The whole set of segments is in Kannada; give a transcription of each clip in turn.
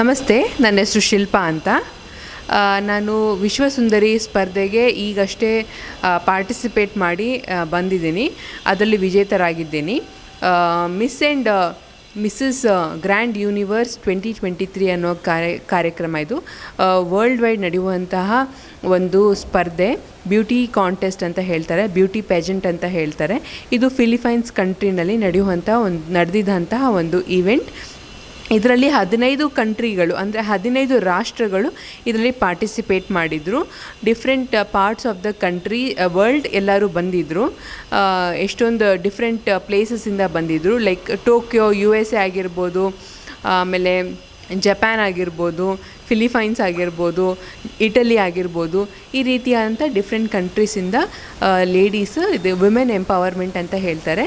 ನಮಸ್ತೆ, ನನ್ನ ಹೆಸರು ಶಿಲ್ಪಾ ಅಂತ. ನಾನು ವಿಶ್ವಸುಂದರಿ ಸ್ಪರ್ಧೆಗೆ ಈಗಷ್ಟೇ ಪಾರ್ಟಿಸಿಪೇಟ್ ಮಾಡಿ ಬಂದಿದ್ದೀನಿ. ಅದರಲ್ಲಿ ವಿಜೇತರಾಗಿದ್ದೀನಿ. Miss and missus grand universe twenty twenty three ಅನ್ನೋ ಕಾರ್ಯ, ಕಾರ್ಯಕ್ರಮ ಇದು. ವರ್ಲ್ಡ್ ವೈಡ್ ನಡೆಯುವಂತಹ ಒಂದು ಸ್ಪರ್ಧೆ ಬ್ಯೂಟಿ ಕಾಂಟೆಸ್ಟ್ ಅಂತ ಹೇಳ್ತಾರೆ ಬ್ಯೂಟಿ ಪೇಜೆಂಟ್ ಅಂತ ಹೇಳ್ತಾರೆ. ಇದು ಫಿಲಿಪೈನ್ಸ್ ಕಂಟ್ರಿನಲ್ಲಿ ನಡೆಯುವಂಥ ಒಂದು, ನಡೆದಿದ್ದಂತಹ ಒಂದು ಈವೆಂಟ್ ಇದರಲ್ಲಿ ಹದಿನೈದು ಕಂಟ್ರಿಗಳು, ಅಂದರೆ ಹದಿನೈದು ರಾಷ್ಟ್ರಗಳು ಇದರಲ್ಲಿ ಪಾರ್ಟಿಸಿಪೇಟ್ ಮಾಡಿದರು. Different parts of the country world ಎಲ್ಲರೂ ಬಂದಿದ್ದರು ಎಷ್ಟೊಂದು ಡಿಫ್ರೆಂಟ್ ಪ್ಲೇಸಸ್ಸಿಂದ ಬಂದಿದ್ದರು like Tokyo U S A ಆಗಿರ್ಬೋದು, ಆಮೇಲೆ ಜಪಾನ್ ಆಗಿರ್ಬೋದು ಫಿಲಿಪೈನ್ಸ್ ಆಗಿರ್ಬೋದು ಇಟಲಿ ಆಗಿರ್ಬೋದು. ಈ ರೀತಿಯಾದಂಥ ಡಿಫ್ರೆಂಟ್ ಕಂಟ್ರೀಸಿಂದ ಲೇಡೀಸ್ ಇದು ವುಮೆನ್ ಎಂಪವರ್ಮೆಂಟ್ ಅಂತ ಹೇಳ್ತಾರೆ.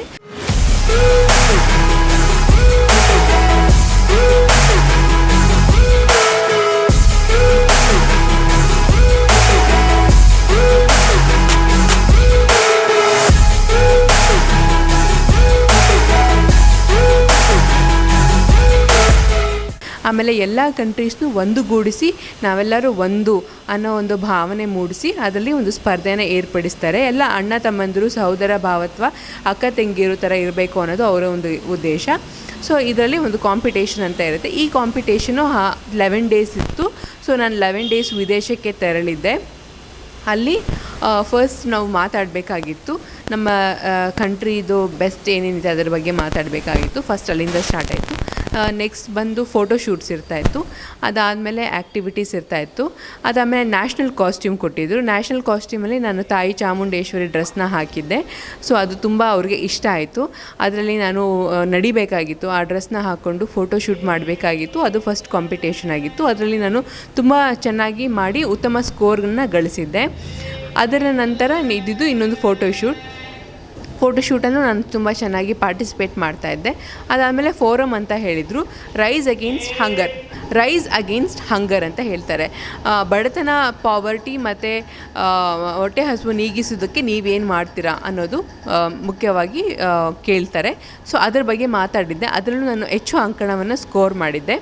ಆಮೇಲೆ ಎಲ್ಲ ಕಂಟ್ರೀಸ್ನು ಒಂದುಗೂಡಿಸಿ ನಾವೆಲ್ಲರೂ ಒಂದು ಅನ್ನೋ ಒಂದು ಭಾವನೆ ಮೂಡಿಸಿ ಅದರಲ್ಲಿ ಒಂದು ಸ್ಪರ್ಧೆನ ಏರ್ಪಡಿಸ್ತಾರೆ. ಎಲ್ಲ ಅಣ್ಣ ತಮ್ಮಂದಿರು, ಸಹೋದರ ಭಾವತ್ವ, ಅಕ್ಕ ತಂಗಿಯರು ಥರ ಇರಬೇಕು ಅನ್ನೋದು ಅವರ ಒಂದು ಉದ್ದೇಶ. ಸೊ ಇದರಲ್ಲಿ ಒಂದು ಕಾಂಪಿಟೇಷನ್ ಅಂತ ಇರುತ್ತೆ. ಈ ಕಾಂಪಿಟೇಷನು ಹಾ ಲೆವೆನ್ ಡೇಸ್ ಇತ್ತು. ಸೊ ನಾನು ಲೆವೆನ್ ಡೇಸ್ ವಿದೇಶಕ್ಕೆ ತೆರಳಿದ್ದೆ. ಅಲ್ಲಿ ಫಸ್ಟ್ ನಾವು ಮಾತಾಡಬೇಕಾಗಿತ್ತು. ನಮ್ಮ ಕಂಟ್ರಿದು ಬೆಸ್ಟ್ ಏನೇನಿದೆ ಅದರ ಬಗ್ಗೆ ಮಾತಾಡಬೇಕಾಗಿತ್ತು. ಫಸ್ಟ್ ಅಲ್ಲಿಂದ ಸ್ಟಾರ್ಟ್ ಆಯಿತು. ನೆಕ್ಸ್ಟ್ ಬಂದು ಫೋಟೋ ಶೂಟ್ಸ್ ಇರ್ತಾಯಿತ್ತು ಅದಾದಮೇಲೆ ಆ್ಯಕ್ಟಿವಿಟೀಸ್ ಇರ್ತಾಯಿತ್ತು ಅದಾದಮೇಲೆ ನ್ಯಾಷನಲ್ ಕಾಸ್ಟ್ಯೂಮ್ ಕೊಟ್ಟಿದ್ದರು ನ್ಯಾಷನಲ್ ಕಾಸ್ಟ್ಯೂಮಲ್ಲಿ ನಾನು ತಾಯಿ ಚಾಮುಂಡೇಶ್ವರಿ ಡ್ರೆಸ್ನ ಹಾಕಿದ್ದೆ. ಸೊ ಅದು ತುಂಬ ಅವ್ರಿಗೆ ಇಷ್ಟ ಆಯಿತು. ಅದರಲ್ಲಿ ನಾನು ನಡಿಬೇಕಾಗಿತ್ತು. ಆ ಡ್ರೆಸ್ನ ಹಾಕ್ಕೊಂಡು ಫೋಟೋ ಶೂಟ್ ಮಾಡಬೇಕಾಗಿತ್ತು. ಅದು ಫಸ್ಟ್ ಕಾಂಪಿಟೇಷನ್ ಆಗಿತ್ತು. ಅದರಲ್ಲಿ ನಾನು ತುಂಬ ಚೆನ್ನಾಗಿ ಮಾಡಿ ಉತ್ತಮ ಸ್ಕೋರ್ನ ಗಳಿಸಿದ್ದೆ. ಅದರ ನಂತರ ಇದ್ದಿದ್ದು ಇನ್ನೊಂದು ಫೋಟೋ ಶೂಟ್ ಫೋಟೋಶೂಟನ್ನು ನಾನು ತುಂಬ ಚೆನ್ನಾಗಿ ಪಾರ್ಟಿಸಿಪೇಟ್ ಮಾಡ್ತಾ ಇದ್ದೆ. ಅದಾದಮೇಲೆ ಫೋರಮ್ ಅಂತ ಹೇಳಿದರು. Rise against hunger rise against hunger ಅಂತ ಹೇಳ್ತಾರೆ. ಬಡತನ ಪಾವರ್ಟಿ ಮತ್ತು ಹೊಟ್ಟೆ ಹಸುವು ನೀಗಿಸೋದಕ್ಕೆ ನೀವೇನು ಮಾಡ್ತೀರಾ ಅನ್ನೋದು ಮುಖ್ಯವಾಗಿ ಕೇಳ್ತಾರೆ. ಸೊ ಅದ್ರ ಬಗ್ಗೆ ಮಾತಾಡಿದ್ದೆ. ಅದರಲ್ಲೂ ನಾನು ಹೆಚ್ಚು ಅಂಕಣವನ್ನು ಸ್ಕೋರ್ ಮಾಡಿದ್ದೆ.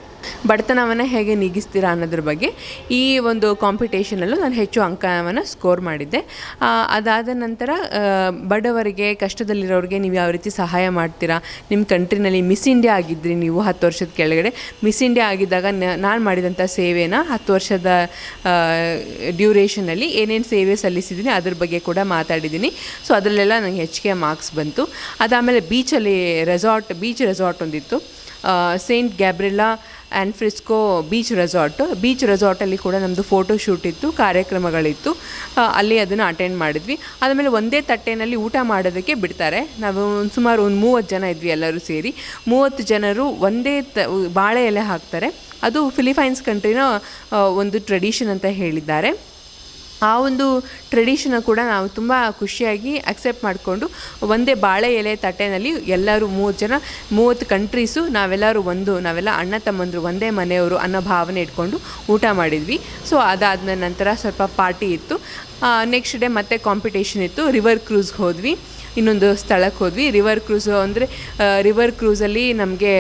ಬಡತನವನ್ನು ಹೇಗೆ ನೀಗಿಸ್ತೀರಾ ಅನ್ನೋದ್ರ ಬಗ್ಗೆ. ಈ ಒಂದು ಕಾಂಪಿಟೇಷನಲ್ಲೂ ನಾನು ಹೆಚ್ಚು ಅಂಕಣವನ್ನು ಸ್ಕೋರ್ ಮಾಡಿದ್ದೆ. ಅದಾದ ನಂತರ ಬಡವರಿಗೆ ಕಷ್ಟದಲ್ಲಿರೋರಿಗೆ ನೀವು ಯಾವ ರೀತಿ ಸಹಾಯ ಮಾಡ್ತೀರಾ? ನಿಮ್ಮ ಕಂಟ್ರಿನಲ್ಲಿ ಮಿಸ್ ಇಂಡಿಯಾ ಆಗಿದ್ರಿ ನೀವು ಹತ್ತು ವರ್ಷದ ಕೆಳಗಡೆ. ಮಿಸ್ ಇಂಡಿಯಾ ಆಗಿದ್ದಾಗ ನಾನು ಮಾಡಿದಂಥ ಸೇವೆನ ಹತ್ತು ವರ್ಷದ ಡ್ಯೂರೇಷನಲ್ಲಿ ಏನೇನು ಸೇವೆ ಸಲ್ಲಿಸಿದ್ದೀನಿ ಅದ್ರ ಬಗ್ಗೆ ಕೂಡ ಮಾತಾಡಿದ್ದೀನಿ. ಸೊ, ಅದರಲ್ಲೆಲ್ಲ ನನಗೆ ಹೆಚ್ಚಿಗೆ ಮಾರ್ಕ್ಸ್ ಬಂತು. ಅದಾದಮೇಲೆ ಬೀಚಲ್ಲಿ ರೆಸಾರ್ಟ್ ಬೀಚ್ ರೆಸಾರ್ಟ್ ಒಂದಿತ್ತು. Saint Gabriela and Frisco beach resort. Beach ರೆಸಾರ್ಟಲ್ಲಿ ಕೂಡ ನಮ್ಮದು ಫೋಟೋ ಶೂಟ್ ಇತ್ತು, ಕಾರ್ಯಕ್ರಮಗಳಿತ್ತು. ಅಲ್ಲಿ ಅದನ್ನು ಅಟೆಂಡ್ ಮಾಡಿದ್ವಿ. ಆದಮೇಲೆ ಒಂದೇ ತಟ್ಟೆನಲ್ಲಿ ಊಟ ಮಾಡೋದಕ್ಕೆ ಬಿಡ್ತಾರೆ. ನಾವು ಒಂದು ಸುಮಾರು ಒಂದು ಮೂವತ್ತು ಜನ ಇದ್ವಿ ಎಲ್ಲರೂ ಸೇರಿ. ಮೂವತ್ತು ಜನರು ಒಂದೇ ತ, ಬಾಳೆ ಎಲೆ ಹಾಕ್ತಾರೆ. ಅದು ಫಿಲಿಪೈನ್ಸ್ ಕಂಟ್ರಿನ ಒಂದು ಟ್ರೆಡಿಷನ್ ಅಂತ ಹೇಳಿದ್ದಾರೆ. ಆ ಒಂದು ಟ್ರೆಡಿಷನ್ ಕೂಡ ನಾವು ತುಂಬ ಖುಷಿಯಾಗಿ ಅಕ್ಸೆಪ್ಟ್ ಮಾಡಿಕೊಂಡು ಒಂದೇ ಬಾಳೆ ಎಲೆ ತಟ್ಟೆನಲ್ಲಿ ಎಲ್ಲರೂ ಮೂವತ್ತು ಜನ, ಮೂವತ್ತು ಕಂಟ್ರೀಸು ನಾವೆಲ್ಲರೂ ಒಂದು, ನಾವೆಲ್ಲ ಅಣ್ಣ ತಮ್ಮಂದರು ಒಂದೇ ಮನೆಯವರು ಅನ್ನೋ ಭಾವನೆ ಇಟ್ಕೊಂಡು ಊಟ ಮಾಡಿದ್ವಿ. ಸೊ ಅದಾದ ನಂತರ ಸ್ವಲ್ಪ ಪಾರ್ಟಿ ಇತ್ತು. ನೆಕ್ಸ್ಟ್ ಡೇ ಮತ್ತೆ ಕಾಂಪಿಟೇಷನ್ ಇತ್ತು. ರಿವರ್ ಕ್ರೂಸ್ಗೆ ಹೋದ್ವಿ. ಇನ್ನೊಂದು ಸ್ಥಳಕ್ಕೆ ಹೋದ್ವಿ. ರಿವರ್ ಕ್ರೂಸು ಅಂದರೆ ರಿವರ್ ಕ್ರೂಸಲ್ಲಿ ನಮಗೆ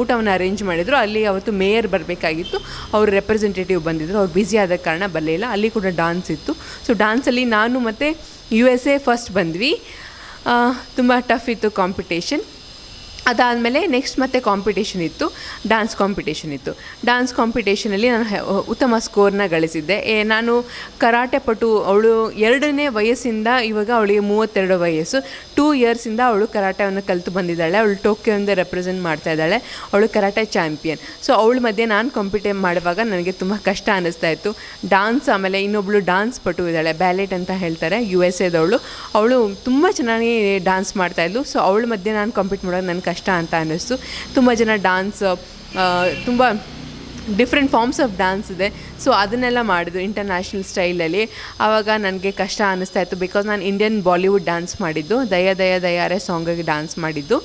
ಊಟವನ್ನು ಅರೇಂಜ್ ಮಾಡಿದರು. ಅಲ್ಲಿ ಅವತ್ತು ಮೇಯರ್ ಬರಬೇಕಾಗಿತ್ತು. ಅವ್ರ ರೆಪ್ರೆಸೆಂಟೇಟಿವ್ ಬಂದಿದ್ದರು ಅವ್ರು ಬ್ಯುಸಿ ಆದ ಕಾರಣ ಬರಲಿಲ್ಲ ಅಲ್ಲಿ ಕೂಡ ಡಾನ್ಸ್ ಇತ್ತು. ಸೊ ಡಾನ್ಸಲ್ಲಿ ನಾನು ಮತ್ತು ಯು ಎಸ್ ಎ ಫಸ್ಟ್ ಬಂದ್ವಿ. ತುಂಬ ಟಫ್ ಇತ್ತು ಕಾಂಪಿಟೇಷನ್ ಅದಾದಮೇಲೆ ನೆಕ್ಸ್ಟ್ ಮತ್ತೆ ಕಾಂಪಿಟೇಷನ್ ಇತ್ತು. ಡ್ಯಾನ್ಸ್ ಕಾಂಪಿಟೇಷನ್ ಇತ್ತು. ಡ್ಯಾನ್ಸ್ ಕಾಂಪಿಟೇಷನಲ್ಲಿ ನಾನು ಉತ್ತಮ ಸ್ಕೋರ್ನ ಗಳಿಸಿದ್ದೆ. ನಾನು ಕರಾಟೆ ಪಟು, ಅವಳು ಎರಡನೇ ವಯಸ್ಸಿಂದ ಇವಾಗ ಅವಳಿಗೆ ಮೂವತ್ತೆರಡು ವಯಸ್ಸು. ಟೂ ಇಯರ್ಸಿಂದ ಅವಳು ಕರಾಟೆಯನ್ನು ಕಲಿತು ಬಂದಿದ್ದಾಳೆ. ಅವಳು ಟೋಕಿಯೋಯಿಂದ ರೆಪ್ರೆಸೆಂಟ್ ಮಾಡ್ತಾ ಇದ್ದಾಳೆ. ಅವಳು ಕರಾಟೆ ಚಾಂಪಿಯನ್ ಸೊ ಅವಳ ಮಧ್ಯೆ ನಾನು ಕಾಂಪಿಟೇಟ್ ಮಾಡುವಾಗ ನನಗೆ ತುಂಬ ಕಷ್ಟ ಅನ್ನಿಸ್ತಾ ಇತ್ತು. ಡಾನ್ಸ್ ಆಮೇಲೆ ಇನ್ನೊಬ್ಳು ಡಾನ್ಸ್ ಪಟು ಇದ್ದಾಳೆ ಬ್ಯಾಲೆಟ್ ಅಂತ ಹೇಳ್ತಾರೆ ಯು ಎಸ್ ಎದವಳು ಅವಳು ತುಂಬ ಚೆನ್ನಾಗಿ ಡಾನ್ಸ್ ಮಾಡ್ತಾಯಿದ್ಲು ಸೊ ಅವಳ ಮಧ್ಯೆ ನಾನು ಕಾಂಪಿಟ್ ಮಾಡೋದು ನನಗೆ ಕಷ್ಟ ಅಂತ ಅನ್ನಿಸ್ತು. ತುಂಬ ಜನ ಡಾನ್ಸ್ ತುಂಬ ಡಿಫ್ರೆಂಟ್ ಫಾರ್ಮ್ಸ್ ಆಫ್ ಡ್ಯಾನ್ಸ್ ಇದೆ. ಸೊ ಅದನ್ನೆಲ್ಲ ಮಾಡಿದ್ರು ಇಂಟರ್ನ್ಯಾಷನಲ್ ಸ್ಟೈಲಲ್ಲಿ ಆವಾಗ ನನಗೆ ಕಷ್ಟ ಅನ್ನಿಸ್ತಾ ಇತ್ತು ಬಿಕಾಸ್ ನಾನು ಇಂಡಿಯನ್ ಬಾಲಿವುಡ್ ಡ್ಯಾನ್ಸ್ ಮಾಡಿದ್ದು. ದಯ ದಯ, ದಯಾರೆ ಸಾಂಗಿಗೆ ಡ್ಯಾನ್ಸ್ ಮಾಡಿದ್ದು.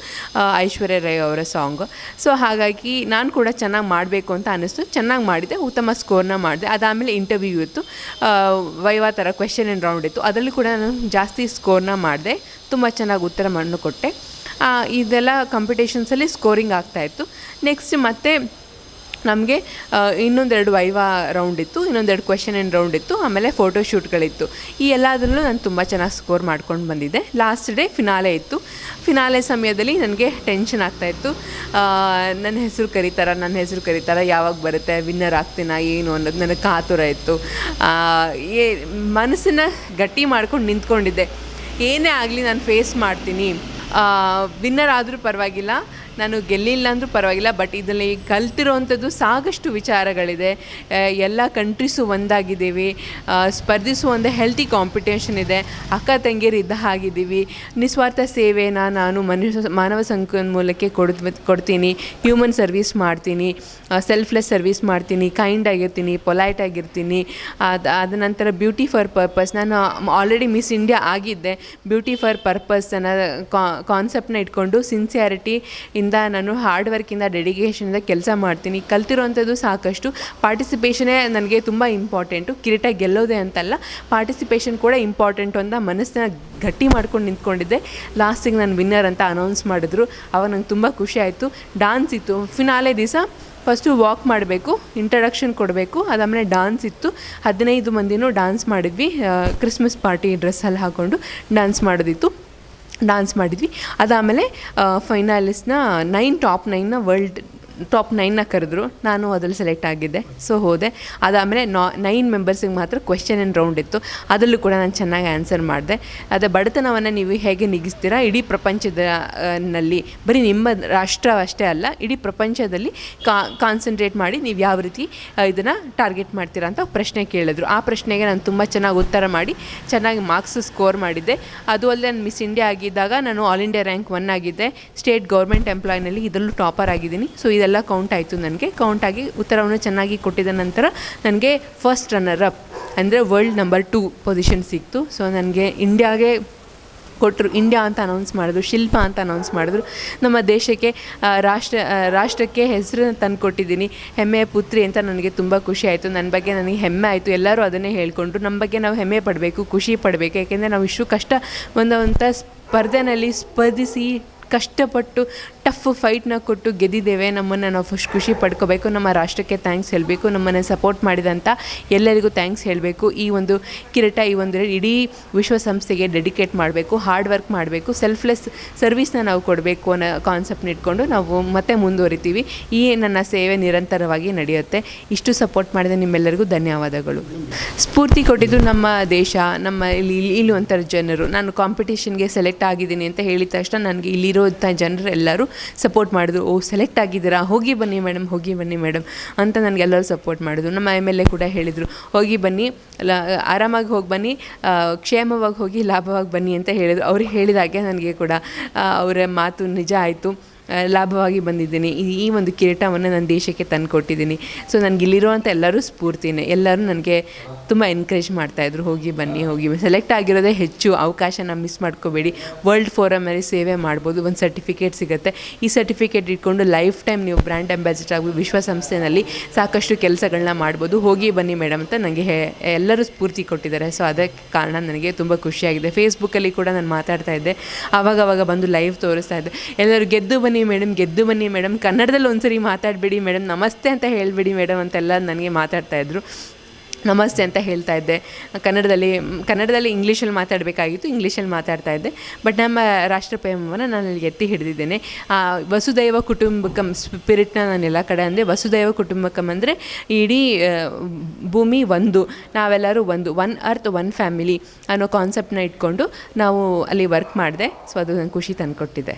ಐಶ್ವರ್ಯ ರೈ ಅವರ ಸಾಂಗ್ ಸೊ ಹಾಗಾಗಿ ನಾನು ಕೂಡ ಚೆನ್ನಾಗಿ ಮಾಡಬೇಕು ಅಂತ ಅನ್ನಿಸ್ತು. ಚೆನ್ನಾಗಿ ಮಾಡಿದೆ. ಉತ್ತಮ ಸ್ಕೋರ್ನ ಮಾಡಿದೆ. ಅದಾದಮೇಲೆ ಇಂಟರ್ವ್ಯೂ ಇತ್ತು. ವೈವಾ ಥರ ಕ್ವೆಶನ್ ಆ್ಯಂಡ್ ರೌಂಡ್ ಇತ್ತು. ಅದರಲ್ಲಿ ಕೂಡ ನಾನು ಜಾಸ್ತಿ ಸ್ಕೋರ್ನ ಮಾಡಿದೆ. ತುಂಬ ಚೆನ್ನಾಗಿ ಉತ್ತರವನ್ನು ಕೊಟ್ಟೆ. ಇದೆಲ್ಲ ಕಾಂಪಿಟೇಷನ್ಸಲ್ಲಿ ಸ್ಕೋರಿಂಗ್ ಆಗ್ತಾಯಿತ್ತು ನೆಕ್ಸ್ಟ್ ಮತ್ತೆ ನಮಗೆ ಇನ್ನೊಂದೆರಡು ವೈವಾ ರೌಂಡ್ ಇತ್ತು, ಇನ್ನೊಂದೆರಡು ಕ್ವೆಶನ್ ಆ್ಯಂಡ್ ರೌಂಡ್ ಇತ್ತು, ಆಮೇಲೆ ಫೋಟೋ ಶೂಟ್ಗಳಿತ್ತು ಈ ಎಲ್ಲದರಲ್ಲೂ ನಾನು ತುಂಬ ಚೆನ್ನಾಗಿ ಸ್ಕೋರ್ ಮಾಡ್ಕೊಂಡು ಬಂದಿದ್ದೆ. ಲಾಸ್ಟ್ ಡೇ ಫಿನಾಲೆ ಇತ್ತು. ಫಿನಾಲೆ ಸಮಯದಲ್ಲಿ ನನಗೆ ಟೆನ್ಷನ್ ಆಗ್ತಾಯಿತ್ತು ನನ್ನ ಹೆಸರು ಕರೀತಾರ, ನನ್ನ ಹೆಸರು ಕರೀತಾರ, ಯಾವಾಗ ಬರುತ್ತೆ ವಿನ್ನರ್ ಆಗ್ತೀನ, ಏನು ಅನ್ನೋದು ನನಗೆ ಕಾತುರ ಇತ್ತು. ಏ, ಮನಸ್ಸನ್ನು ಗಟ್ಟಿ ಮಾಡ್ಕೊಂಡು ನಿಂತ್ಕೊಂಡಿದ್ದೆ. ಏನೇ ಆಗಲಿ ನಾನು ಫೇಸ್ ಮಾಡ್ತೀನಿ. ವಿನ್ನರ್ ಆದರೂ ಪರವಾಗಿಲ್ಲ. ನಾನು ಗೆಲ್ಲಿಲ್ಲ ಅಂದರೂ ಪರವಾಗಿಲ್ಲ ಬಟ್ ಇದರಲ್ಲಿ ಕಲ್ತಿರೋವಂಥದ್ದು ಸಾಕಷ್ಟು ವಿಚಾರಗಳಿದೆ. ಎಲ್ಲ ಕಂಟ್ರೀಸು ಒಂದಾಗಿದ್ದೀವಿ. ಸ್ಪರ್ಧಿಸುವ ಒಂದು ಹೆಲ್ತಿ ಕಾಂಪಿಟೇಷನ್ ಇದೆ. ಅಕ್ಕ ತಂಗಿಯರಿದ್ದ ಹಾಗಿದ್ದೀವಿ. ನಿಸ್ವಾರ್ಥ ಸೇವೆನ ನಾನು ಮನುಷ್ಯ ಮಾನವ ಸಂಪನ್ಮೂಲಕ್ಕೆ ಕೊಡ್ ಕೊಡ್ತೀನಿ. ಹ್ಯೂಮನ್ ಸರ್ವಿಸ್ ಮಾಡ್ತೀನಿ. ಸೆಲ್ಫ್ಲೆಸ್ ಸರ್ವಿಸ್ ಮಾಡ್ತೀನಿ. ಕೈಂಡ್ ಆಗಿರ್ತೀನಿ ಪೊಲೈಟ್ ಆಗಿರ್ತೀನಿ. ಅದು, ಅದ ನಂತರ ಬ್ಯೂಟಿ ಫಾರ್ ಪರ್ಪಸ್ ನಾನು ಆಲ್ರೆಡಿ ಮಿಸ್ ಇಂಡಿಯಾ ಆಗಿದ್ದೆ. ಬ್ಯೂಟಿ ಫಾರ್ ಪರ್ಪಸ್ ಅನ್ನೋ ಕಾನ್ಸೆಪ್ಟ್ನ ಇಟ್ಕೊಂಡು ಸಿನ್ಸಿಯಾರಿಟಿ ಇಂದ ನಾನು ಹಾರ್ಡ್ ವರ್ಕಿಂದ ಡೆಡಿಕೇಷನಿಂದ ಕೆಲಸ ಮಾಡ್ತೀನಿ. ಕಲ್ತಿರೋವಂಥದ್ದು ಸಾಕಷ್ಟು. ಪಾರ್ಟಿಸಿಪೇಷನೇ ನನಗೆ ತುಂಬ ಇಂಪಾರ್ಟೆಂಟು ಕಿರೀಟ ಗೆಲ್ಲೋದೆ ಅಂತಲ್ಲ ಪಾರ್ಟಿಸಿಪೇಷನ್ ಕೂಡ ಇಂಪಾರ್ಟೆಂಟು ಅಂತ ಮನಸ್ಸನ್ನ ಗಟ್ಟಿ ಮಾಡ್ಕೊಂಡು ನಿಂತ್ಕೊಂಡಿದ್ದೆ. ಲಾಸ್ಟಿಗೆ ನಾನು ವಿನ್ನರ್ ಅಂತ ಅನೌನ್ಸ್ ಮಾಡಿದ್ರು. ಅವಾಗ ನಂಗೆ ತುಂಬ ಖುಷಿ ಆಯಿತು. ಡಾನ್ಸ್ ಇತ್ತು. ಫಿನಾಲೆ ದಿವಸ ಫಸ್ಟು ವಾಕ್ ಮಾಡಬೇಕು ಇಂಟ್ರಡಕ್ಷನ್ ಕೊಡಬೇಕು. ಅದಾದಮೇಲೆ ಡಾನ್ಸ್ ಇತ್ತು. ಹದಿನೈದು ಮಂದಿನೂ ಡಾನ್ಸ್ ಮಾಡಿದ್ವಿ. ಕ್ರಿಸ್ಮಸ್ ಪಾರ್ಟಿ ಡ್ರೆಸ್ಸಲ್ಲಿ ಹಾಕ್ಕೊಂಡು ಡಾನ್ಸ್ ಮಾಡೋದಿತ್ತು. ಡಾನ್ಸ್ ಮಾಡಿದ್ವಿ. ಅದಾದಮೇಲೆ ಫೈನಲಿಸ್ಟ್ನ ನೈನ್ ಟಾಪ್ ನೈನ್ನ ವರ್ಲ್ಡ್ ಟಾಪ್ ನೈನ್ನ ಕರೆದ್ರು. ನಾನು ಅದರಲ್ಲಿ ಸೆಲೆಕ್ಟ್ ಆಗಿದ್ದೆ. ಸೊ ಹೋದೆ. ಅದಾದಮೇಲೆ ನಾ ನೈನ್ ಮೆಂಬರ್ಸಿಗೆ ಮಾತ್ರ ಕ್ವೆಶನ್ ಆ್ಯಂಡ್ ರೌಂಡ್ ಇತ್ತು. ಅದರಲ್ಲೂ ಕೂಡ ನಾನು ಚೆನ್ನಾಗಿ ಆನ್ಸರ್ ಮಾಡಿದೆ. ಅದೇ ಬಡತನವನ್ನು ನೀವು ಹೇಗೆ ನಿಗಿಸ್ತೀರಾ? ಇಡೀ ಪ್ರಪಂಚದ ನಲ್ಲಿ, ಬರೀ ನಿಮ್ಮ ರಾಷ್ಟ್ರವಷ್ಟೇ ಅಲ್ಲ, ಇಡೀ ಪ್ರಪಂಚದಲ್ಲಿ ಕಾನ್ಸಂಟ್ರೇಟ್ ಮಾಡಿ ನೀವು ಯಾವ ರೀತಿ ಇದನ್ನು ಟಾರ್ಗೆಟ್ ಮಾಡ್ತೀರಾ ಅಂತ ಪ್ರಶ್ನೆ ಕೇಳಿದ್ರು. ಆ ಪ್ರಶ್ನೆಗೆ ನಾನು ತುಂಬ ಚೆನ್ನಾಗಿ ಉತ್ತರ ಮಾಡಿ, ಚೆನ್ನಾಗಿ ಮಾರ್ಕ್ಸ್ ಸ್ಕೋರ್ ಮಾಡಿದ್ದೆ. ಅದು ಅಲ್ಲದೆ ನಾನು ಮಿಸ್ ಇಂಡಿಯಾ ಆಗಿದ್ದಾಗ ನಾನು ಆಲ್ ಇಂಡಿಯಾ ರ್ಯಾಂಕ್ ಒನ್ ಆಗಿದ್ದೆ. ಸ್ಟೇಟ್ ಗೌರ್ಮೆಂಟ್ ಎಂಪ್ಲಾಯ್ನಲ್ಲಿ ಇದರಲ್ಲೂ ಟಾಪರ್ ಆಗಿದ್ದೀನಿ. ಸೊ ಇದೆಲ್ಲ ಕೌಂಟ್ ಆಯಿತು ನನಗೆ. ಕೌಂಟ್ ಆಗಿ ಉತ್ತರವನ್ನು ಚೆನ್ನಾಗಿ ಕೊಟ್ಟಿದ ನಂತರ ನನಗೆ ಫಸ್ಟ್ ರನ್ನರ್ ಅಪ್ ಅಂದರೆ ವರ್ಲ್ಡ್ ನಂಬರ್ ಟೂ ಪೊಸಿಷನ್ ಸಿಕ್ತು. ಸೊ ನನಗೆ ಇಂಡಿಯಾಗೆ ಕೊಟ್ಟರು ಇಂಡಿಯಾ ಅಂತ ಅನೌನ್ಸ್ ಮಾಡಿದ್ರು, ಶಿಲ್ಪ ಅಂತ ಅನೌನ್ಸ್ ಮಾಡಿದ್ರು. ನಮ್ಮ ದೇಶಕ್ಕೆ ರಾಷ್ಟ್ರ ರಾಷ್ಟ್ರಕ್ಕೆ ಹೆಸರು ತಂದು ಕೊಟ್ಟಿದ್ದೀನಿ. ಹೆಮ್ಮೆಯ ಪುತ್ರಿ ಅಂತ ನನಗೆ ತುಂಬ ಖುಷಿ ಆಯಿತು. ನನ್ನ ಬಗ್ಗೆ ನನಗೆ ಹೆಮ್ಮೆ ಆಯಿತು. ಎಲ್ಲರೂ ಅದನ್ನೇ ಹೇಳ್ಕೊಂಡ್ರು. ನಮ್ಮ ಬಗ್ಗೆ ನಾವು ಹೆಮ್ಮೆ ಪಡಬೇಕು, ಖುಷಿ ಪಡಬೇಕು. ಯಾಕೆಂದರೆ ನಾವು ಇಷ್ಟು ಕಷ್ಟ ಬಂದಂಥ ಸ್ಪರ್ಧೆನಲ್ಲಿ ಸ್ಪರ್ಧಿಸಿ ಕಷ್ಟಪಟ್ಟು ಟಫ್ ಫೈಟ್ನ ಕೊಟ್ಟು ಗೆದ್ದಿದ್ದೇವೆ, ನಮ್ಮನ್ನು ನಾವು ಫಸ್ಟ್ ಖುಷಿ ಪಡ್ಕೋಬೇಕು, ನಮ್ಮ ರಾಷ್ಟ್ರಕ್ಕೆ ಥ್ಯಾಂಕ್ಸ್ ಹೇಳಬೇಕು, ನಮ್ಮನ್ನು ಸಪೋರ್ಟ್ ಮಾಡಿದಂಥ ಎಲ್ಲರಿಗೂ ಥ್ಯಾಂಕ್ಸ್ ಹೇಳಬೇಕು. ಈ ಒಂದು ಕಿರೀಟ, ಈ ಒಂದು ಇಡೀ ವಿಶ್ವಸಂಸ್ಥೆಗೆ ಡೆಡಿಕೇಟ್ ಮಾಡಬೇಕು ಹಾರ್ಡ್ ವರ್ಕ್ ಮಾಡಬೇಕು ಸೆಲ್ಫ್ಲೆಸ್ ಸರ್ವಿಸ್ನ ನಾವು ಕೊಡಬೇಕು ಅನ್ನೋ ಕಾನ್ಸೆಪ್ಟ್ನ ಇಟ್ಕೊಂಡು ನಾವು ಮತ್ತೆ ಮುಂದುವರಿತೀವಿ. ಈ ನನ್ನ ಸೇವೆ ನಿರಂತರವಾಗಿ ನಡೆಯುತ್ತೆ. ಇಷ್ಟು ಸಪೋರ್ಟ್ ಮಾಡಿದ ನಿಮ್ಮೆಲ್ಲರಿಗೂ ಧನ್ಯವಾದಗಳು. ಸ್ಫೂರ್ತಿ ಕೊಟ್ಟಿದ್ದು ನಮ್ಮ ದೇಶ, ನಮ್ಮ ಇಲ್ಲಿ ಇಲ್ಲಿರುವಂಥ ಜನರು. ನಾನು ಕಾಂಪಿಟೇಷನ್ಗೆ ಸೆಲೆಕ್ಟ್ ಆಗಿದ್ದೀನಿ ಅಂತ ಹೇಳಿದ ತಕ್ಷಣ ನನಗೆ ಇಲ್ಲಿರೋಂಥ ಜನರು ಎಲ್ಲರೂ ಸಪೋರ್ಟ್ ಮಾಡಿದ್ರು. ಓ ಸೆಲೆಕ್ಟ್ ಆಗಿದ್ದೀರಾ? ಹೋಗಿ ಬನ್ನಿ ಮೇಡಮ್ ಹೋಗಿ ಬನ್ನಿ ಮೇಡಮ್ ಅಂತ ನನಗೆಲ್ಲರೂ ಸಪೋರ್ಟ್ ಮಾಡಿದ್ರು. ನಮ್ಮ ಎಂ ಎಲ್ ಎ ಕೂಡ ಹೇಳಿದರು, ಹೋಗಿ ಬನ್ನಿ, ಲ, ಆರಾಮಾಗಿ ಹೋಗಿ ಬನ್ನಿ ಕ್ಷೇಮವಾಗಿ ಹೋಗಿ ಲಾಭವಾಗಿ ಬನ್ನಿ ಅಂತ ಹೇಳಿದರು. ಅವ್ರು ಹೇಳಿದಾಗೆ ನನಗೆ ಕೂಡ ಅವರ ಮಾತು ನಿಜ ಆಯಿತು. ಲಾಭವಾಗಿ ಬಂದಿದ್ದೀನಿ. ಈ ಒಂದು ಕಿರೀಟವನ್ನು ನಾನು ದೇಶಕ್ಕೆ ತಂದು ಕೊಟ್ಟಿದ್ದೀನಿ ಸೊ ನನಗೆ ಇಲ್ಲಿರುವಂಥ ಎಲ್ಲರೂ ಸ್ಫೂರ್ತಿನೇ. ಎಲ್ಲರೂ ನನಗೆ ತುಂಬ ಎನ್ಕರೇಜ್ ಮಾಡ್ತಾಯಿದ್ರು ಹೋಗಿ ಬನ್ನಿ, ಹೋಗಿ ಸೆಲೆಕ್ಟ್ ಆಗಿರೋದೇ ಹೆಚ್ಚು. ಅವಕಾಶನ ಮಿಸ್ ಮಾಡ್ಕೋಬೇಡಿ. ವರ್ಲ್ಡ್ ಫೋರಮಲ್ಲಿ ಸೇವೆ ಮಾಡ್ಬೋದು. ಒಂದು ಸರ್ಟಿಫಿಕೇಟ್ ಸಿಗುತ್ತೆ. ಈ ಸರ್ಟಿಫಿಕೇಟ್ ಇಟ್ಕೊಂಡು ಲೈಫ್ ಟೈಮ್ ನೀವು ಬ್ರ್ಯಾಂಡ್ ಅಂಬಾಸಿಡರ್ ಆಗಿ ವಿಶ್ವಸಂಸ್ಥೆಯಲ್ಲಿ ಸಾಕಷ್ಟು ಕೆಲಸಗಳನ್ನ ಮಾಡ್ಬೋದು. ಹೋಗಿ ಬನ್ನಿ ಮೇಡಮ್ ಅಂತ ನನಗೆ ಎಲ್ಲರೂ ಸ್ಫೂರ್ತಿ ಕೊಟ್ಟಿದ್ದಾರೆ. ಸೊ ಅದಕ್ಕೆ ಕಾರಣ ನನಗೆ ತುಂಬ ಖುಷಿಯಾಗಿದೆ. ಫೇಸ್ಬುಕ್ಕಲ್ಲಿ ಕೂಡ ನಾನು ಮಾತಾಡ್ತಾ ಇದ್ದೆ. ಆವಾಗ ಬಂದು ಲೈವ್ ತೋರಿಸ್ತಾ ಇದ್ದೆ. ಎಲ್ಲರೂ ಗೆದ್ದು ಬನ್ನಿ ಮೇಡಮ್, ಗೆದ್ದು ಬನ್ನಿ ಮೇಡಮ್. ಕನ್ನಡದಲ್ಲಿ ಒಂದ್ಸರಿ ಮಾತಾಡಬೇಡಿ ಮೇಡಮ್. ನಮಸ್ತೆ ಅಂತ ಹೇಳಿಬಿಡಿ ಮೇಡಮ್ ಅಂತೆಲ್ಲ ನನಗೆ ಮಾತಾಡ್ತಾ ಇದ್ರು. ನಮಸ್ತೆ ಅಂತ ಹೇಳ್ತಾ ಇದ್ದೆ. ಕನ್ನಡದಲ್ಲಿ ಕನ್ನಡದಲ್ಲಿ ಇಂಗ್ಲೀಷಲ್ಲಿ ಮಾತಾಡಬೇಕಾಗಿತ್ತು, ಇಂಗ್ಲೀಷಲ್ಲಿ ಮಾತಾಡ್ತಾ ಇದ್ದೆ. ಬಟ್ ನಮ್ಮ ರಾಷ್ಟ್ರಪ್ರೇಮವನ್ನು ನಾನು ಅಲ್ಲಿ ಎತ್ತಿ ಹಿಡಿದಿದ್ದೇನೆ. ವಸುದೈವ ಕುಟುಂಬಕಂ ಸ್ಪಿರಿಟ್ನ ನಾನು ಎಲ್ಲ ಕಡೆ ಅಂದರೆ ವಸುದೈವ ಕುಟುಂಬಕಂ ಅಂದರೆ ಇಡೀ ಭೂಮಿ ಒಂದು. ನಾವೆಲ್ಲರೂ ಒಂದು, ಒನ್ ಅರ್ತ್, ಒನ್ ಫ್ಯಾಮಿಲಿ ಅನ್ನೋ ಕಾನ್ಸೆಪ್ಟ್ನ ಇಟ್ಕೊಂಡು ನಾವು ಅಲ್ಲಿ ವರ್ಕ್ ಮಾಡಿದೆ. ಸೊ ಅದು ನಂಗೆ ಖುಷಿ ತಂದುಕೊಟ್ಟಿದೆ.